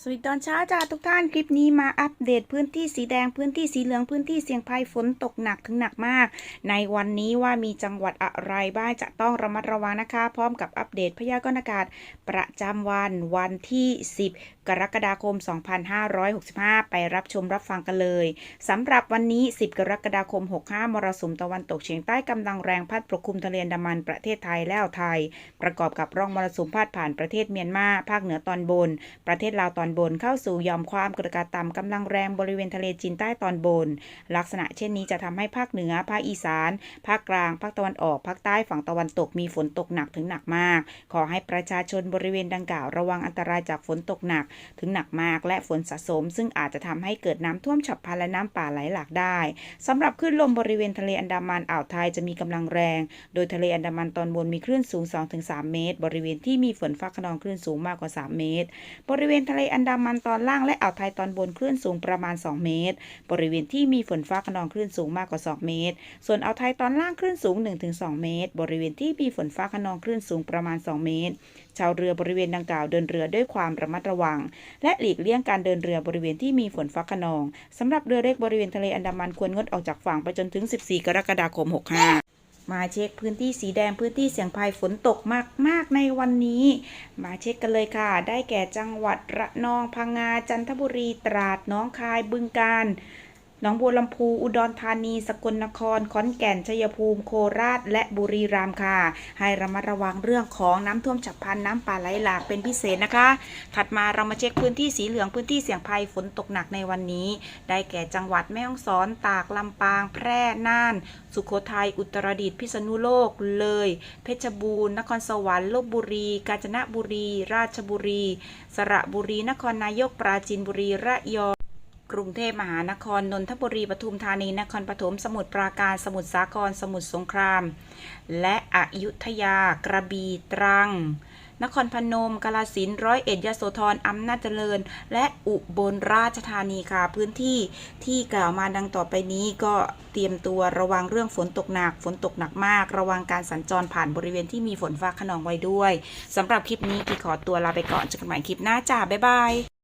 สวัสดีตอนเช้าจ้าทุกท่านคลิปนี้มาอัปเดตพื้นที่สีแดงพื้นที่สีเหลืองพื้นที่เสี่ยงภัยฝนตกหนักถึงหนักมาก ในวันนี้ว่ามีจังหวัดอะไรบ้างจะต้องระมัดระวังนะคะ พร้อมกับอัปเดตพยากรณ์อากาศ ประจำวันวันที่ 10 กรกฎาคม 2565 ไปรับชมรับฟังกันเลยสำหรับวันนี้ 10 กรกฎาคม 65 มรสุมตะวันตกเฉียงใต้กำลังแรงพัดปกคลุมทะเลอันดามันประเทศไทยและอ่าวไทย ประกอบกับร่องมรสุมพาดผ่านประเทศเมียนมาภาคเหนือตอนบน ประเทศลาวตอนบนเข้าสู่ยอมความกดอากาศต่ำกำลังแรงบริเวณทะเลจีนใต้ตอนบน ลักษณะเช่นนี้จะทำให้ภาคเหนือ ภาคอีสาน ภาคกลาง ภาคตะวันออก ภาคใต้ฝั่งตะวันตกมีฝนตกหนักถึงหนักมาก ขอให้ประชาชนบริเวณดังกล่าวระวังอันตรายจากฝนตกหนัก ถึงหนักมาก และฝนสะสม ซึ่งอาจจะทำให้เกิดน้ำท่วมฉับพลันและน้ำป่าไหลหลากได้สำหรับคลื่นลมบริเวณทะเลอันดามันอ่าวไทยจะมีกำลังแรง โดยทะเลอันดามันตอนบนมีคลื่นสูง 2-3 เมตร บริเวณที่มีฝนฟ้าขนองคลื่นสูงมากกว่า 3 เมตร บริเวณทะเลอันดามันตอนล่างและอ่าวไทยตอนบนคลื่นสูงประมาณ 2 เมตร บริเวณที่มีฝนฟ้าขนองคลื่นสูงมากกว่า 2 เมตร ส่วนอ่าวไทยตอนล่างคลื่นสูง 1-2 เมตร บริเวณที่มีฝนฟ้าขนองคลื่นสูงประมาณ 2 เมตร ชาวเรือบริเวณดังกล่าวเดินเรือด้วยความระมัดระวัง และหลีกเลี่ยงการเดินเรือบริเวณที่มีฝนฟ้าขนองสำหรับเรือเล็กบริเวณทะเลอันดามันควรงดออกจากฝั่งไปจนถึง 14 กรกฎาคม 65 มาเช็คพื้นที่สีแดงพื้นที่เสี่ยงภัยฝนตกมากมาก ๆ ในวันนี้ มาเช็คกันเลยค่ะ ได้แก่จังหวัดระนองพังงาจันทบุรีตราดน้องคายบึงกาฬ หนองบัวลำพูอุดรธานี สกลนคร ขอนแก่น ชัยภูมิ โคราช และบุรีรัมย์ค่ะ ให้ระมัดระวังเรื่องของน้ำท่วมฉับพลันน้ำป่าไหลหลากเป็นพิเศษนะคะ ถัดมาเรามาเช็คพื้นที่สีเหลืองพื้นที่เสี่ยงภัยฝนตกหนักในวันนี้ ได้แก่จังหวัดแม่ฮ่องสอน ตากลำปาง แพร่ น่าน สุโขทัย อุตรดิตถ์ พิษณุโลก เลย เพชรบูรณ์ นครสวรรค์ ลบบุรี กาญจนบุรี ราชบุรี สระบุรี นครนายก ปราจีนบุรี ระยอง กรุงเทพมหานคร นนทบุรี ปทุมธานี นครปฐม สมุทรปราการ สมุทรสาคร สมุทรสงคราม และอยุธยา กระบี่ ตรัง นครพนม กาฬสินร้อยเอ็ด ยโสธร อำนาจเจริญ และอุบลราชธานีค่ะ พื้นที่ที่กล่าวมาดังต่อไปนี้ก็เตรียมตัวระวังเรื่องฝนตกหนัก ฝนตกหนักมาก ระวังการสัญจรผ่านบริเวณที่มีฝนฟ้าขนองไว้ด้วย สำหรับคลิปนี้พี่ขอตัวลาไปก่อนเจอกันใหม่คลิปหน้าจ้าบ๊ายบาย